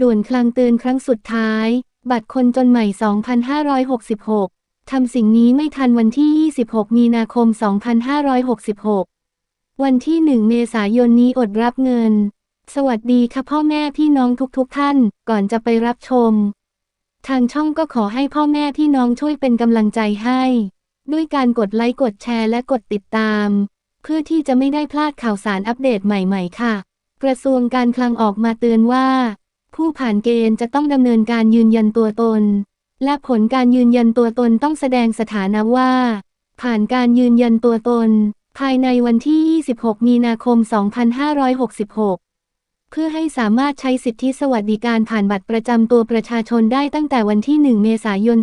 ด่วนคลังเตือนครั้งสุดท้าย บัตรคนจนใหม่ 2566 ทำสิ่งนี้ไม่ทันวันที่ 26 มีนาคม 2566 วันที่ 1 เมษายนนี้อดรับเงิน สวัสดีค่ะพ่อแม่พี่น้องทุกๆทท่าน ก่อนจะไปรับชม ทางช่องก็ขอให้พ่อแม่พี่น้องช่วยเป็นกำลังใจให้ ด้วยการกดไลค์กดแชร์และกดติดตาม เพื่อที่จะไม่ได้พลาดข่าวสารอัปเดตใหม่ ๆ ค่ะ กระทรวงการคลังออกมาเตือนว่า ผู้ผ่านเกณฑ์จะต้องดำเนินการยืนยันตัวตน และผลการยืนยันตัวตนต้องแสดงสถานะว่า ผ่านการยืนยันตัวตน ภายในวันที่ 26 มีนาคม 2566 เพื่อให้สามารถใช้สิทธิสวัสดิการผ่านบัตรประจำตัวประชาชนได้ตั้งแต่วันที่ 1 เมษายน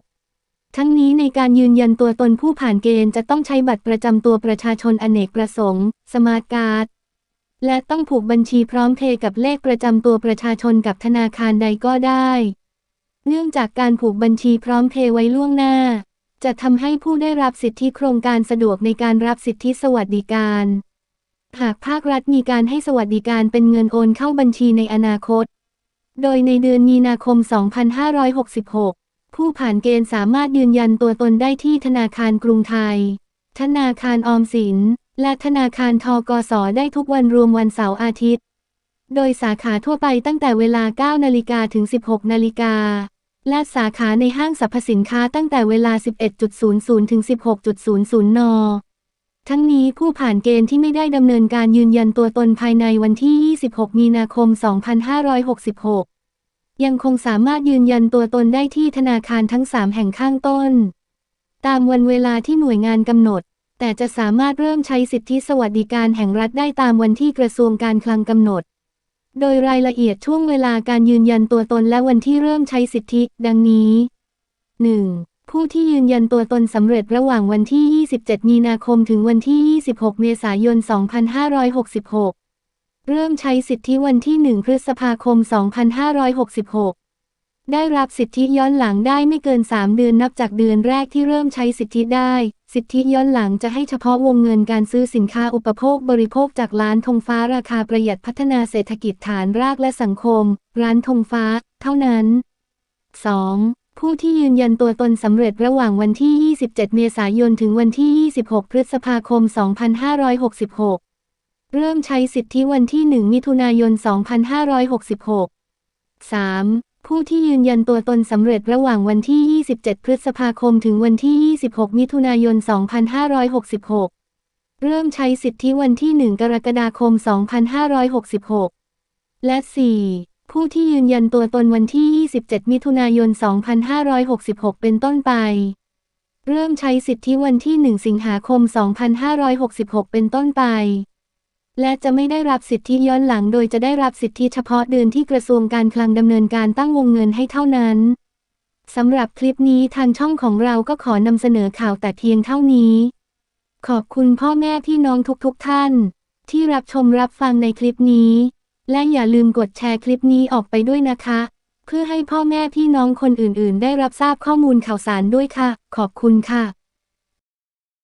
2566 ทั้งนี้ในการยืนยันตัวตนผู้ผ่านเกณฑ์จะต้องใช้บัตรประจำตัวประชาชนอเนกประสงค์ สมาร์ทการ์ด และต้องผูกบัญชีพร้อมเพย์กับเลขประจำตัวประชาชนกับธนาคารใดก็ได้ เนื่องจากการผูกบัญชีพร้อมเพย์ไว้ล่วงหน้า จะทำให้ผู้ได้รับสิทธิโครงการสะดวกในการรับสิทธิสวัสดิการ หากภาครัฐมีการให้สวัสดิการเป็นเงินโอนเข้าบัญชีในอนาคต โดยในเดือนมีนาคม 2566 ผู้ผ่านเกณฑ์สามารถยืนยันตัวตนได้ที่ธนาคารกรุงไทย ธนาคารออมสิน และธนาคารทกสได้ทุกวันรวมวันเสาร์อาทิตย์ โดยสาขาทั่วไปตั้งแต่เวลา 9 นาฬิกาถึง 16 นาฬิกา และสาขาในห้างสรรพสินค้าตั้งแต่เวลา 11.00 ถึง 16.00 น ทั้งนี้ผู้ผ่านเกณฑ์ที่ไม่ได้ดำเนินการยืนยันตัวตนภายในวันที่ 26 มีนาคม 2566 ยังคงสามารถยืนยันตัวตนได้ที่ธนาคารทั้ง 3 แห่งข้างต้น ตามวันเวลาที่หน่วยงานกำหนด แต่จะสามารถเริ่มใช้สิทธิสวัสดิการแห่งรัฐได้ตามวันที่กระทรวงการคลังกำหนด โดยรายละเอียดช่วงเวลาการยืนยันตัวตนและวันที่เริ่มใช้สิทธิ ดังนี้ 1. ผู้ที่ยืนยันตัวตนสำเร็จระหว่างวันที่ 27 มีนาคมถึงวันที่ 26 เมษายน 2566 เริ่มใช้สิทธิวันที่ 1 พฤษภาคม 2566ได้รับสิทธิย้อนหลังได้ไม่เกิน 3 เดือนนับจากเดือนแรกที่เริ่มใช้สิทธิได้ สิทธิย้อนหลังจะให้เฉพาะวงเงินการซื้อสินค้าอุปโภคบริโภคจากร้านธงฟ้าราคาประหยัดพัฒนาเศรษฐกิจฐานรากและสังคม ร้านธงฟ้า เท่านั้น 2. ผู้ที่ยืนยันตัวตนสำเร็จระหว่างวันที่ 27 เมษายน ถึงวันที่ 26 พฤษภาคม 2566 เริ่มใช้สิทธิวันที่ 1 มิถุนายน 2566 3. ผู้ที่ยืนยันตัวตนสำเร็จระหว่างวันที่ 27 พฤษภาคมถึงวันที่ 26 มิถุนายน 2566 เริ่มใช้สิทธิวันที่ 1 กรกฎาคม 2566 และ 4. ผู้ที่ยืนยันตัวตนวันที่ 27 มิถุนายน 2566 เป็นต้นไป เริ่มใช้สิทธิวันที่ 1 สิงหาคม 2566 เป็นต้นไป และจะไม่ได้รับสิทธิย้อนหลัง โดยจะได้รับสิทธิเฉพาะเดือนที่กระทรวงการคลังดำเนินการตั้งวงเงินให้เท่านั้นสำหรับคลิปนี้ทางช่องของเราก็ขอนำเสนอข่าวแต่เพียงเท่านี้ ขอบคุณพ่อแม่พี่น้องทุกๆทท่าน ที่รับชมรับฟังในคลิปนี้ และอย่าลืมกดแชร์คลิปนี้ออกไปด้วยนะคะ เพื่อให้พ่อแม่พี่น้องคนอื่นๆ ได้รับทราบข้อมูลข่าวสารด้วยค่ะ ขอบคุณค่ะ